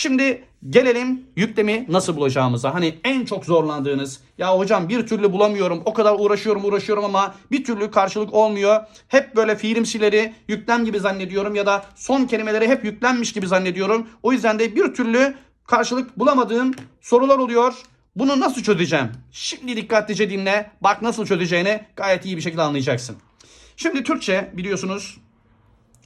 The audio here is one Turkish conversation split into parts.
Şimdi gelelim yüklemi nasıl bulacağımıza. Hani en çok zorlandığınız ya hocam bir türlü bulamıyorum o kadar uğraşıyorum uğraşıyorum ama bir türlü karşılık olmuyor. Hep böyle fiilimsileri yüklem gibi zannediyorum ya da son kelimeleri hep yüklenmiş gibi zannediyorum. O yüzden de bir türlü karşılık bulamadığım sorular oluyor. Bunu nasıl çözeceğim? Şimdi dikkatlice dinle. Bak nasıl çözeceğini gayet iyi bir şekilde anlayacaksın. Şimdi Türkçe biliyorsunuz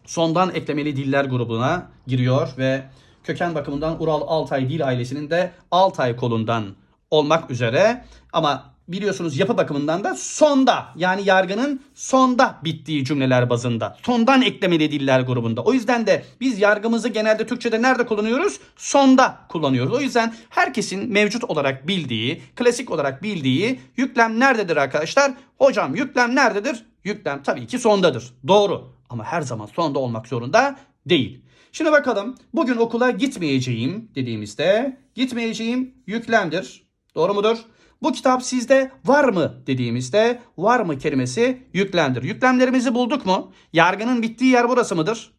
sondan eklemeli diller grubuna giriyor ve köken bakımından Ural Altay dil ailesinin de Altay kolundan olmak üzere ama biliyorsunuz yapı bakımından da sonda yani yargının sonda bittiği cümleler bazında. Sondan eklemeli diller grubunda. O yüzden de biz yargımızı genelde Türkçe'de nerede kullanıyoruz? Sonda kullanıyoruz. O yüzden herkesin mevcut olarak bildiği, klasik olarak bildiği yüklem nerededir arkadaşlar? Hocam yüklem nerededir? Yüklem tabii ki sondadır. Doğru. Ama her zaman sonda olmak zorunda değil. Şimdi bakalım bugün okula gitmeyeceğim dediğimizde gitmeyeceğim yüklemdir. Doğru mudur? Bu kitap sizde var mı dediğimizde var mı kelimesi yüklemdir. Yüklemlerimizi bulduk mu? Yargının bittiği yer burası mıdır?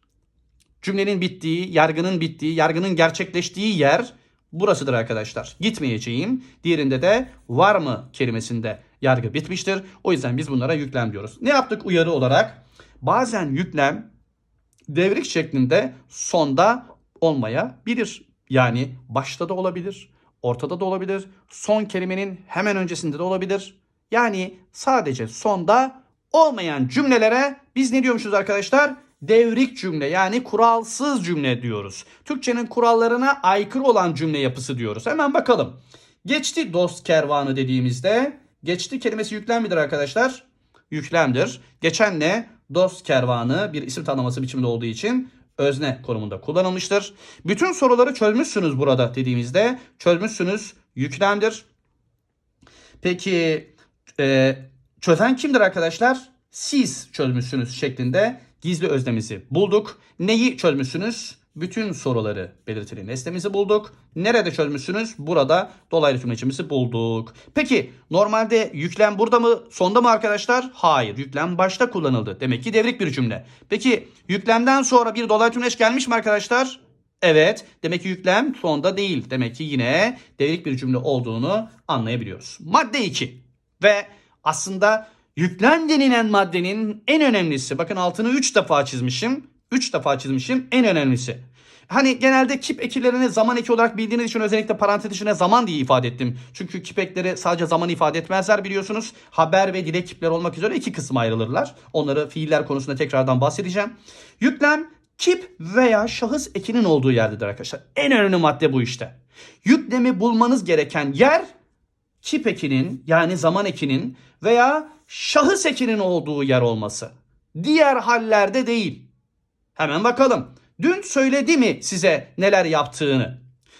Cümlenin bittiği, yargının bittiği, yargının gerçekleştiği yer burasıdır arkadaşlar. Gitmeyeceğim. Diğerinde de var mı kelimesinde yargı bitmiştir. O yüzden biz bunlara yüklem diyoruz. Ne yaptık uyarı olarak? Bazen yüklem devrik şeklinde sonda olmayabilir. Yani başta da olabilir, ortada da olabilir, son kelimenin hemen öncesinde de olabilir. Yani sadece sonda olmayan cümlelere biz ne diyormuşuz arkadaşlar? Devrik cümle yani kuralsız cümle diyoruz. Türkçenin kurallarına aykırı olan cümle yapısı diyoruz. Hemen bakalım. Geçti dost kervanı dediğimizde geçti kelimesi yüklem midir arkadaşlar? Yüklemdir. Geçen ne? Dost kervanı bir isim tanımlaması biçiminde olduğu için özne konumunda kullanılmıştır. Bütün soruları çözmüşsünüz burada dediğimizde çözmüşsünüz yüklemdir. Peki e, çözen kimdir arkadaşlar? Siz çözmüşsünüz şeklinde gizli öznemizi bulduk. Neyi çözmüşsünüz? Bütün soruları belirtili nesnemizi bulduk. Nerede çözmüşsünüz? Burada dolaylı tümlecimizi bulduk. Peki normalde yüklem burada mı sonda mı arkadaşlar? Hayır yüklem başta kullanıldı. Demek ki devrik bir cümle. Peki yüklemden sonra bir dolaylı tümleç gelmiş mi arkadaşlar? Evet. Demek ki yüklem sonda değil. Demek ki yine devrik bir cümle olduğunu anlayabiliyoruz. Madde 2. Ve aslında yüklem denilen maddenin en önemlisi. Bakın altını 3 defa çizmişim. 3 defa çizmişim. En önemlisi. Hani genelde kip eklerini zaman eki olarak bildiğiniz için özellikle parantez içine zaman diye ifade ettim. Çünkü kip ekleri sadece zaman ifade etmezler biliyorsunuz. Haber ve dilek kipler olmak üzere iki kısma ayrılırlar. Onları fiiller konusunda tekrardan bahsedeceğim. Yüklem kip veya şahıs ekinin olduğu yerdedir arkadaşlar. En önemli madde bu işte. Yüklemi bulmanız gereken yer kip ekinin yani zaman ekinin veya şahıs ekinin olduğu yer olması. Diğer hallerde değil. Hemen bakalım. Dün söyledi mi size neler yaptığını?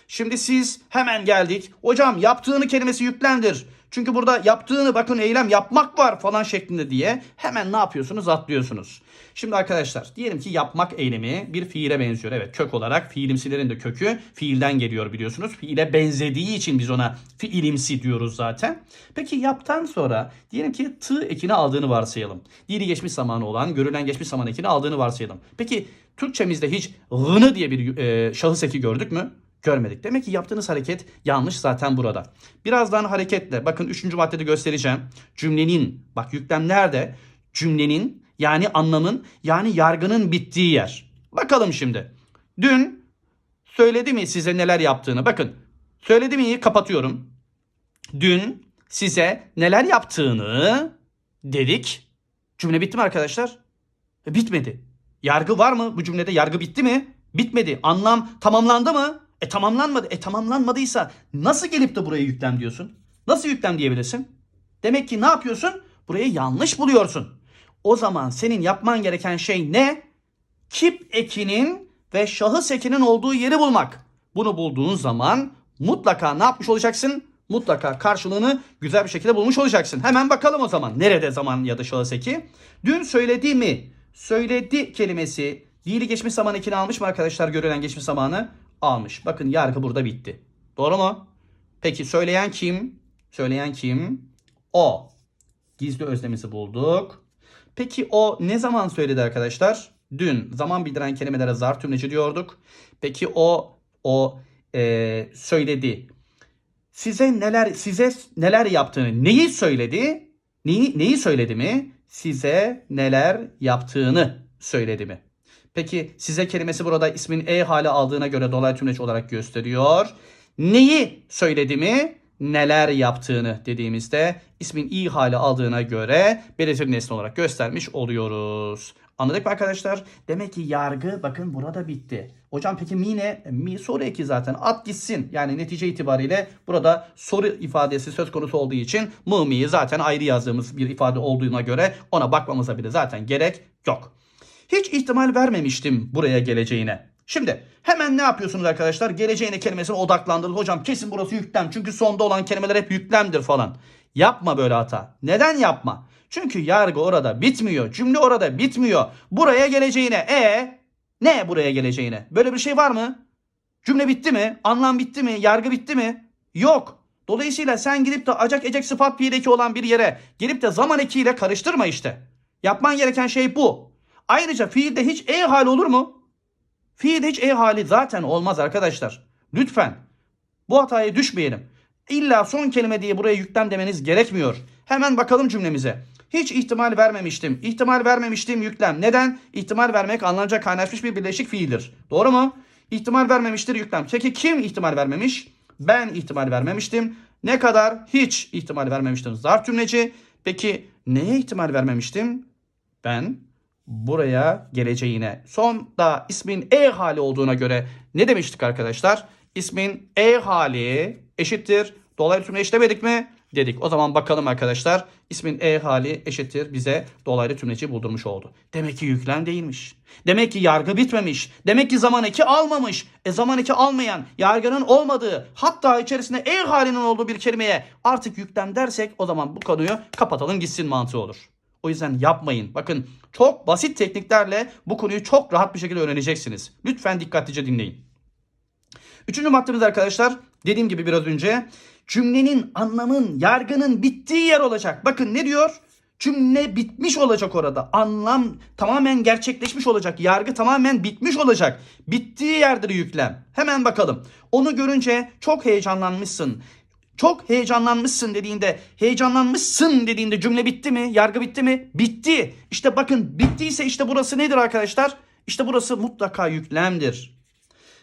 Şimdi siz hemen geldik. Hocam yaptığını kelimesi yüklendir. Çünkü burada yaptığını bakın eylem yapmak var falan şeklinde diye hemen ne yapıyorsunuz atlıyorsunuz. Şimdi arkadaşlar diyelim ki yapmak eylemi bir fiile benziyor. Evet kök olarak fiilimsilerin de kökü fiilden geliyor biliyorsunuz. Fiile benzediği için biz ona fiilimsi diyoruz zaten. Peki yaptan sonra diyelim ki tı ekini aldığını varsayalım. Dili geçmiş zamanı olan görülen geçmiş zaman ekini aldığını varsayalım. Peki Türkçemizde hiç gını diye bir e, şahıs eki gördük mü? Görmedik. Demek ki yaptığınız hareket yanlış zaten burada. Birazdan hareketle bakın 3. maddede göstereceğim. Cümlenin bak yüklem nerede? Cümlenin yani anlamın yani yargının bittiği yer. Bakalım şimdi. Dün söyledi mi size neler yaptığını? Bakın söyledi mi kapatıyorum. Dün size neler yaptığını dedik. Cümle bitti mi arkadaşlar? E, bitmedi. Yargı var mı? Bu cümlede yargı bitti mi? Bitmedi. Anlam tamamlandı mı? E tamamlanmadı. E tamamlanmadıysa nasıl gelip de buraya yüklem diyorsun? Nasıl yüklem diyebilirsin? Demek ki ne yapıyorsun? Burayı yanlış buluyorsun. O zaman senin yapman gereken şey ne? Kip ekinin ve şahıs ekinin olduğu yeri bulmak. Bunu bulduğun zaman mutlaka ne yapmış olacaksın? Mutlaka karşılığını güzel bir şekilde bulmuş olacaksın. Hemen bakalım o zaman. Nerede zaman ya da şahıs eki? Dün söyledi mi? Söyledi kelimesi Dili geçmiş zaman ekini almış mı arkadaşlar görülen geçmiş zamanı? Almış. Bakın yargı burada bitti. Doğru mu? Peki söyleyen kim? Söyleyen kim? O. Gizli özlemimizi bulduk. Peki o ne zaman söyledi arkadaşlar? Dün. Zaman bildiren kelimelere zar tümleci diyorduk. Peki o o e, söyledi. Size neler size neler yaptığını, neyi söyledi? Neyi neyi söyledi mi? Size neler yaptığını söyledi mi? Peki size kelimesi burada ismin e hali aldığına göre dolaylı tümleç olarak gösteriyor. Neyi söyledi mi? Neler yaptığını dediğimizde ismin i hali aldığına göre belirtili nesne olarak göstermiş oluyoruz. Anladık mı arkadaşlar? Demek ki yargı bakın burada bitti. Hocam peki mi ne? Mi soru eki zaten. At gitsin. Yani netice itibariyle burada soru ifadesi söz konusu olduğu için mı mi'yi zaten ayrı yazdığımız bir ifade olduğuna göre ona bakmamıza bile zaten gerek yok. Hiç ihtimal vermemiştim buraya geleceğine. Şimdi hemen ne yapıyorsunuz arkadaşlar? Geleceğine kelimesine odaklandırın. Hocam kesin burası yüklem. Çünkü sonda olan kelimeler hep yüklemdir falan. Yapma böyle hata. Neden yapma? Çünkü yargı orada bitmiyor. Cümle orada bitmiyor. Buraya geleceğine. E ne buraya geleceğine? Böyle bir şey var mı? Cümle bitti mi? Anlam bitti mi? Yargı bitti mi? Yok. Dolayısıyla sen gidip de acak ecek sıfat fiil olan bir yere gelip de zaman ekiyle karıştırma işte. Yapman gereken şey bu. Ayrıca fiilde hiç e hali olur mu? Fiilde hiç e hali zaten olmaz arkadaşlar. Lütfen bu hataya düşmeyelim. İlla son kelime diye buraya yüklem demeniz gerekmiyor. Hemen bakalım cümlemize. Hiç ihtimal vermemiştim. İhtimal vermemiştim yüklem. Neden? İhtimal vermek anlamca kaynaşmış bir birleşik fiildir. Doğru mu? İhtimal vermemiştir yüklem. Peki kim ihtimal vermemiş? Ben ihtimal vermemiştim. Ne kadar? Hiç ihtimal vermemiştim. Zarf cümleci. Peki neye ihtimal vermemiştim? Ben buraya geleceğine. Son da ismin e hali olduğuna göre ne demiştik arkadaşlar? İsmin e hali eşittir. Dolaylı tümle eşlemedik mi? Dedik. O zaman bakalım arkadaşlar. İsmin e hali eşittir bize dolaylı tümleci buldurmuş oldu. Demek ki yüklem değilmiş. Demek ki yargı bitmemiş. Demek ki zaman eki almamış. E zaman eki almayan, yargının olmadığı, hatta içerisinde e halinin olduğu bir kelimeye artık yüklem dersek o zaman bu konuyu kapatalım gitsin mantığı olur. O yüzden yapmayın. Bakın çok basit tekniklerle bu konuyu çok rahat bir şekilde öğreneceksiniz. Lütfen dikkatlice dinleyin. Üçüncü maddemiz arkadaşlar dediğim gibi biraz önce cümlenin, anlamın, yargının bittiği yer olacak. Bakın ne diyor? Cümle bitmiş olacak orada. Anlam tamamen gerçekleşmiş olacak. Yargı tamamen bitmiş olacak. Bittiği yerdir yüklem. Hemen bakalım. Onu görünce çok heyecanlanmışsın. Çok heyecanlanmışsın dediğinde, heyecanlanmışsın dediğinde cümle bitti mi? Yargı bitti mi? Bitti. İşte bakın bittiyse işte burası nedir arkadaşlar? İşte burası mutlaka yüklemdir.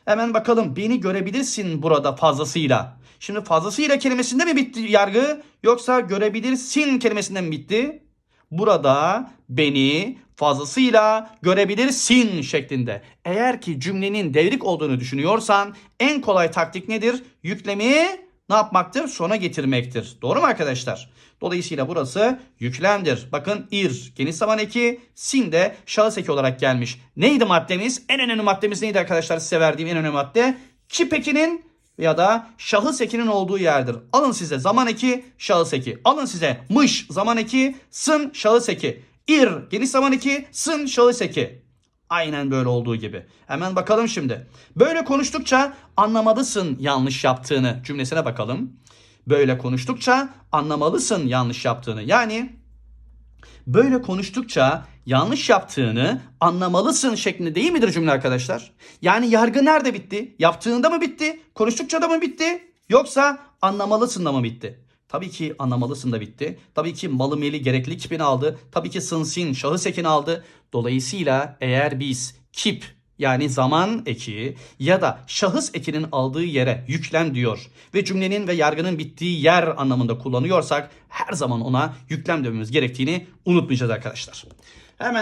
Hemen bakalım beni görebilirsin burada fazlasıyla. Şimdi fazlasıyla kelimesinde mi bitti yargı yoksa görebilirsin kelimesinde mi bitti? Burada beni fazlasıyla görebilirsin şeklinde. Eğer ki cümlenin devrik olduğunu düşünüyorsan en kolay taktik nedir? Yüklemi ne yapmaktır? Sona getirmektir. Doğru mu arkadaşlar? Dolayısıyla burası yüklemdir. Bakın ir geniş zaman eki, sin de şahıs eki olarak gelmiş. Neydi maddemiz? En önemli maddemiz neydi arkadaşlar size verdiğim en önemli madde? Kip ekinin ya da şahıs ekinin olduğu yerdir. Alın size zaman eki, şahıs eki. Alın size mış zaman eki, sın şahıs eki. Ir geniş zaman eki, sın şahıs eki. Aynen böyle olduğu gibi. Hemen bakalım şimdi. Böyle konuştukça anlamalısın yanlış yaptığını cümlesine bakalım. Böyle konuştukça anlamalısın yanlış yaptığını. Yani böyle konuştukça yanlış yaptığını anlamalısın şeklinde değil midir cümle arkadaşlar? Yani yargı nerede bitti? Yaptığında mı bitti? Konuştukça da mı bitti? Yoksa anlamalısın da mı bitti? Tabii ki anlamalısın da bitti. Tabii ki malı meli gerekli kipini aldı. Tabii ki sınsin şahıs ekini aldı. Dolayısıyla eğer biz kip yani zaman eki ya da şahıs ekinin aldığı yere yüklem diyor ve cümlenin ve yargının bittiği yer anlamında kullanıyorsak her zaman ona yüklem dememiz gerektiğini unutmayacağız arkadaşlar. Hemen